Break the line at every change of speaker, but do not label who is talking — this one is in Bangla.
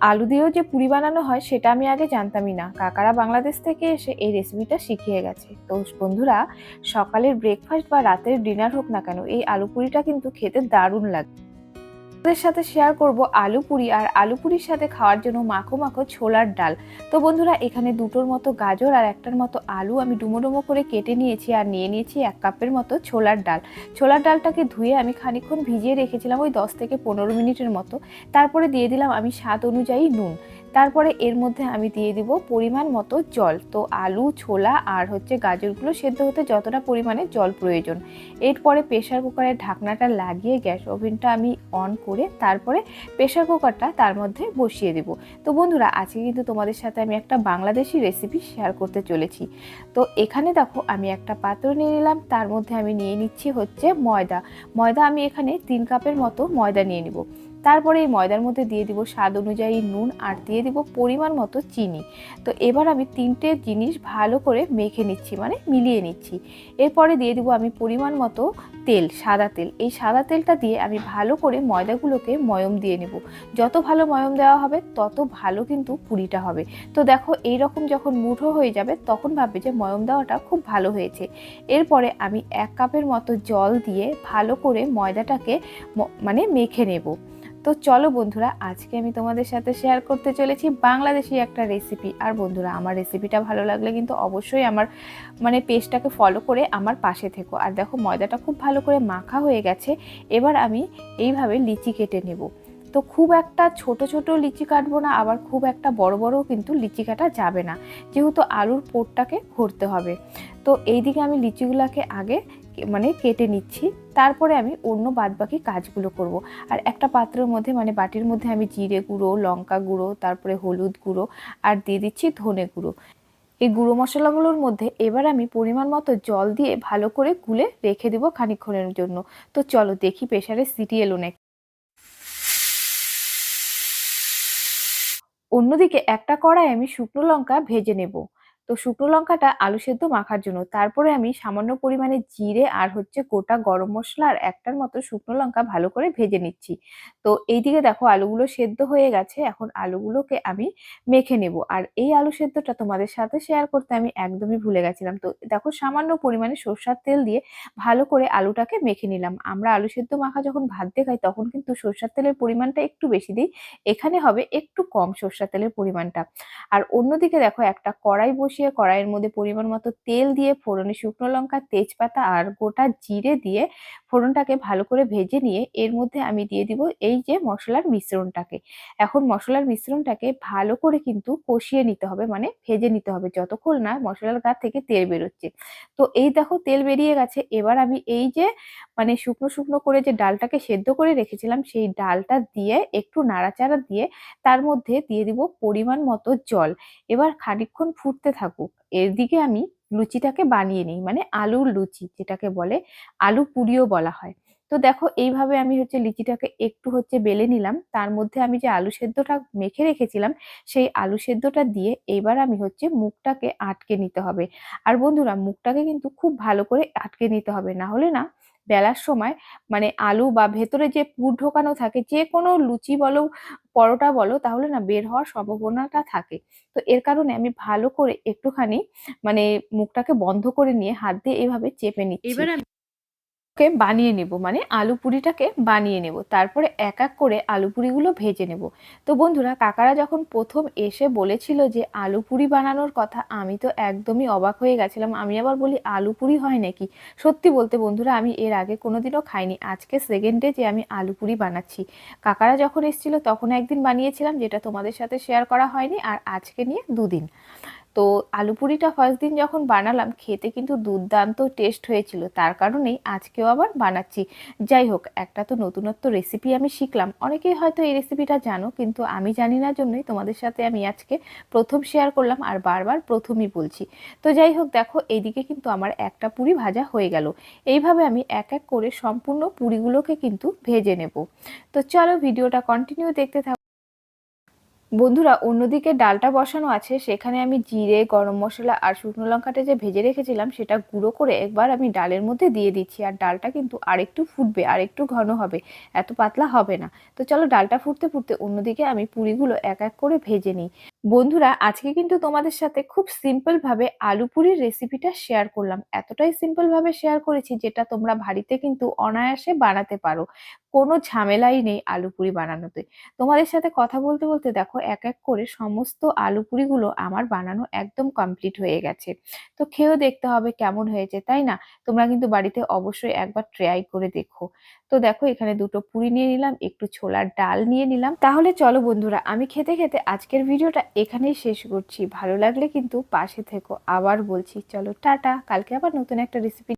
আলু দিয়েও যে পুরি বানানো হয় সেটা আমি আগে জানতামই না। কাকারা বাংলাদেশ থেকে এসে এই রেসিপিটা শিখিয়ে গেছে। তো বন্ধুরা, সকালের ব্রেকফাস্ট বা রাতের ডিনার হোক না কেন, এই আলু পুরিটা কিন্তু খেতে দারুণ লাগে। আপনাদের সাথে শেয়ার করব আলু পুরি আর আলু পুরির সাথে খাওয়ার জন্য মাখো মাখো ছোলার ডাল। তো বন্ধুরা, এখানে দুটোর মতো গাজর আর একটার মতো আলু আমি ডুমো ডুমো করে কেটে নিয়েছি আর নিয়ে নিয়েছি এক কাপের মতো ছোলার ডাল। ছোলার ডালটাকে ধুয়ে আমি খানিকক্ষণ ভিজিয়ে রেখেছিলাম ওই দশ থেকে পনেরো মিনিটের মতো। তারপরে দিয়ে দিলাম আমি স্বাদ অনুযায়ী নুন। তারপরে এর মধ্যে আমি দিয়ে দিব পরিমাণ মতো জল। তো আলু, ছোলা আর হচ্ছে গাজরগুলো সেদ্ধ হতে যতটা পরিমাণে জল প্রয়োজন। এরপরে প্রেশার কুকারের ঢাকনাটা লাগিয়ে গ্যাস ওভেনটা আমি অন করে তারপরে প্রেশার কুকারটা তার মধ্যে বসিয়ে দেব। তো বন্ধুরা, আজকে কিন্তু তোমাদের সাথে আমি একটা বাংলাদেশি রেসিপি শেয়ার করতে চলেছি। তো এখানে দেখো, আমি একটা পাত্র নিয়ে নিলাম, তার মধ্যে আমি নিয়ে নিচ্ছি হচ্ছে ময়দা। ময়দা আমি এখানে তিন কাপের মতো ময়দা নিয়ে নিব। তারপরে এই ময়দার মধ্যে দিয়ে দিব স্বাদ অনুযায়ী নুন আর দিয়ে দিব পরিমাণ মতো চিনি। তো এবার আমি তিনটে জিনিস ভালো করে মেখে নিচ্ছি মানে মিলিয়ে নিচ্ছি। এরপরে দিয়ে দিব আমি পরিমাণ মতো তেল, সাদা তেল। এই সাদা তেলটা দিয়ে আমি ভালো করে ময়দাগুলোকে ময়ম দিয়ে নেব। যত ভালো ময়ম দেওয়া হবে, তত ভালো কিন্তু পুরিটা হবে। তো দেখো এই রকম যখন মুঠো হয়ে যাবে, তখন ভাববে যে ময়ম দেওয়াটা খুব ভালো হয়েছে। এরপরে আমি এক কাপের মতো জল দিয়ে ভালো করে ময়দাটাকে মানে মেখে নেব। তো চলো বন্ধুরা, আজকে আমি তোমাদের সাথে শেয়ার করতে চলেছি বাংলাদেশি একটা রেসিপি আর বন্ধুরা, আমার রেসিপিটা ভালো লাগলে কিন্তু অবশ্যই আমার মানে পেজটাকে ফলো করে আমার পাশে থেকো। আর দেখো, ময়দাটা খুব ভালো করে মাখা হয়ে গেছে। এবার আমি এইভাবে লিচি কেটে নেব। তো খুব একটা ছোট ছোট লিচি কাটবো না, আবার খুব একটা বড় বড়ও কিন্তু লিচি কাটা যাবে না। যেহেতু আলুর পোরটাকে ভরতে হবে। তো এইদিকে আমি লিচিগুলোকে আগে মানে কেটে নিচ্ছি। তারপরে আমি অন্য বাদবাকি কাজগুলো করব। আর একটা পাত্রের মধ্যে মানে বাটির মধ্যে আমি জিরে গুঁড়ো, লঙ্কা গুঁড়ো, তারপরে হলুদ গুঁড়ো আর দিয়ে দিচ্ছি ধনে গুঁড়ো। এই গুঁড়ো মশলাগুলোর মধ্যে এবার আমি পরিমাণ মতো জল দিয়ে ভালো করে গুলে রেখে দেবো খানিকক্ষণের জন্য। তো চলো দেখি প্রেশারে সিটি এলো নাকি। অন্যদিকে একটা কড়াই আমি শুকনো লঙ্কা ভেজে নেব। তো শুকনো লঙ্কাটা আলু সেদ্ধ মাখার জন্য। তারপরে আমি সামান্য পরিমাণে জিরে আর হচ্ছে গোটা গরম মশলা আর একটার মতো শুকনো লঙ্কা ভালো করে ভেজে নিচ্ছি। তো এইদিকে দেখো আলুগুলো সেদ্ধ হয়ে গেছে, এখন আলুগুলোকে আমি মেখে নেব। আর এই আলু সেদ্ধটা তোমাদের সাথে শেয়ার করতে আমি একদমই ভুলে গেছিলাম। তো দেখো সামান্য পরিমাণে সর্ষার তেল দিয়ে ভালো করে আলুটাকে মেখে নিলাম। আমরা আলু সেদ্ধ মাখা যখন ভাত দিয়ে খাই তখন কিন্তু সর্ষার তেলের পরিমাণটা একটু বেশি দিই। এখানে হবে একটু কম সর্ষার তেলের পরিমাণটা। আর অন্যদিকে দেখো একটা কড়াই বসে বসিয়ে কড়াইয়ের মধ্যে পরিমাণ মতো তেল দিয়ে ফোড়নে শুকনো লঙ্কা, তেজপাতা আর গোটা জিরে দিয়ে ফোড়নটাকে ভালো করে ভেজে নিয়ে এর মধ্যে আমি দিয়ে দিব এই যে মশলার মিশ্রণটাকে। এখন মশলার মিশ্রণটাকে ভালো করে কিন্তু কষিয়ে নিতে হবে মানে ভেজে নিতে হবে। যতক্ষণ না মশলার গা থেকে তেল বেরোচ্ছে। তো এই দেখো তেল বেরিয়ে গেছে। এবার আমি এই যে মানে শুকনো শুকনো করে যে ডালটাকে সেদ্ধ করে রেখেছিলাম, সেই ডালটা দিয়ে একটু নাড়াচাড়া দিয়ে তার মধ্যে দিয়ে দিব পরিমাণ মতো জল। এবার খানিকক্ষণ ফুটতে থাকুক। এর দিকে আমি লুচিটাকে বানিয়ে নিই মানে আলুর লুচি যেটাকে বলে আলু পুরিও বলা হয়। তো দেখো এইভাবে আমি হচ্ছে লিচিটাকে একটু হচ্ছে বেলে নিলাম। তার মধ্যে আমি যে আলু সেদ্ধটা মেখে রেখেছিলাম, সেই আলু সেদ্ধটা দিয়ে এইবার আমি হচ্ছে মুখটাকে আটকে নিতে হবে। আর বন্ধুরা, মুখটাকে কিন্তু খুব ভালো করে আটকে নিতে হবে। না হলে না বেলার সময় মানে আলু বা ভেতরে যে পুর ঢোকানো থাকে, যে কোনো লুচি বলো, পরোটা বলো, তাহলে না বের হওয়ার সম্ভাবনাটা থাকে। তো এর কারণে আমি ভালো করে একটুখানি মানে মুখটাকে বন্ধ করে নিয়ে হাত দিয়ে এভাবে চেপে নিচ্ছি। এবার কে বানিয়ে নেব মানে আলু পুরিটাকে বানিয়ে নেব, তারপরে এক এক করে আলু পুরিগুলো ভেজে নেব। তো বন্ধুরা, কাকারা যখন প্রথম এসে বলেছিল যে আলু পুরি বানানোর কথা, আমি তো একদমই অবাক হয়ে গেছিলাম। আমি আবার বলি, আলু পুরি হয় নাকি? সত্যি বলতে বন্ধুরা, আমি এর আগে কোনোদিনও খাইনি। আজকে সেকেন্ডে যে আমি আলু পুরি বানাচ্ছি। কাকারা যখন এসেছিল, তখন একদিন বানিয়েছিলাম, যেটা তোমাদের সাথে শেয়ার করা হয়নি, আর আজকে নিয়ে দুদিন। তো আলু পুরিটা ফার্স্ট দিন যখন বানালাম, খেতে কিন্তু দুর্দান্ত টেস্ট হয়েছিল। তার কারণেই আজকেও আবার বানাচ্ছি। যাই হোক, একটা তো নতুনত্ব রেসিপি আমি শিখলাম। অনেকেই হয়তো এই রেসিপিটা জানো, কিন্তু আমি জানি না জন্যই তোমাদের সাথে আমি আজকে প্রথম শেয়ার করলাম আর বারবার প্রথমই বলছি। তো যাই হোক, দেখো, এইদিকে কিন্তু আমার একটা পুরি ভাজা হয়ে গেল। এইভাবে আমি এক এক করে সম্পূর্ণ পুরিগুলোকে কিন্তু ভেজে নেব। তো চলো ভিডিওটা কন্টিনিউ দেখতে থাকো বন্ধুরা, অন্যদিকে ডালটা বসানো আছে, সেখানে আমি জিরে, গরম মশলা আর শুকনো লঙ্কাটা যে ভেজে রেখেছিলাম, সেটা গুঁড়ো করে একবার আমি ডালের মধ্যে দিয়ে দিচ্ছি। আর ডালটা কিন্তু আরেকটু ফুটবে আর একটু ঘন হবে, এত পাতলা হবে না। তো চলো ডালটা ফুটতে ফুটতে অন্যদিকে আমি পুরিগুলো এক এক করে ভেজে নিই। বন্ধুরা, আজকে কিন্তু তোমাদের সাথে খুব সিম্পল ভাবে আলু পুরির রেসিপিটা শেয়ার করলাম। এতটাই সিম্পল ভাবে শেয়ার করেছি যেটা তোমরা বাড়িতে কিন্তু অনায়াসে বানাতে পারো। কোনো ঝামেলাই নেই আলু পুরি বানানোতে। তোমাদের সাথে কথা বলতে বলতে দেখো এক এক করে সমস্ত আলু পুরিগুলো আমার বানানো একদম কমপ্লিট হয়ে গেছে। তো খেয়েও দেখতে হবে কেমন হয়েছে, তাই না? তোমরা কিন্তু বাড়িতে অবশ্যই একবার ট্রাই করে দেখো। তো দেখো, এখানে দুটো পুরি নিয়ে নিলাম, একটু ছোলার ডাল নিয়ে নিলাম। তাহলে চলো বন্ধুরা, আমি খেতে খেতে আজকের ভিডিওটা এখানেই শেষ করছি। ভালো লাগলে কিন্তু পাশে থেকো। আবার বলছি, চলো টাটা, কালকে আবার নতুন একটা রেসিপি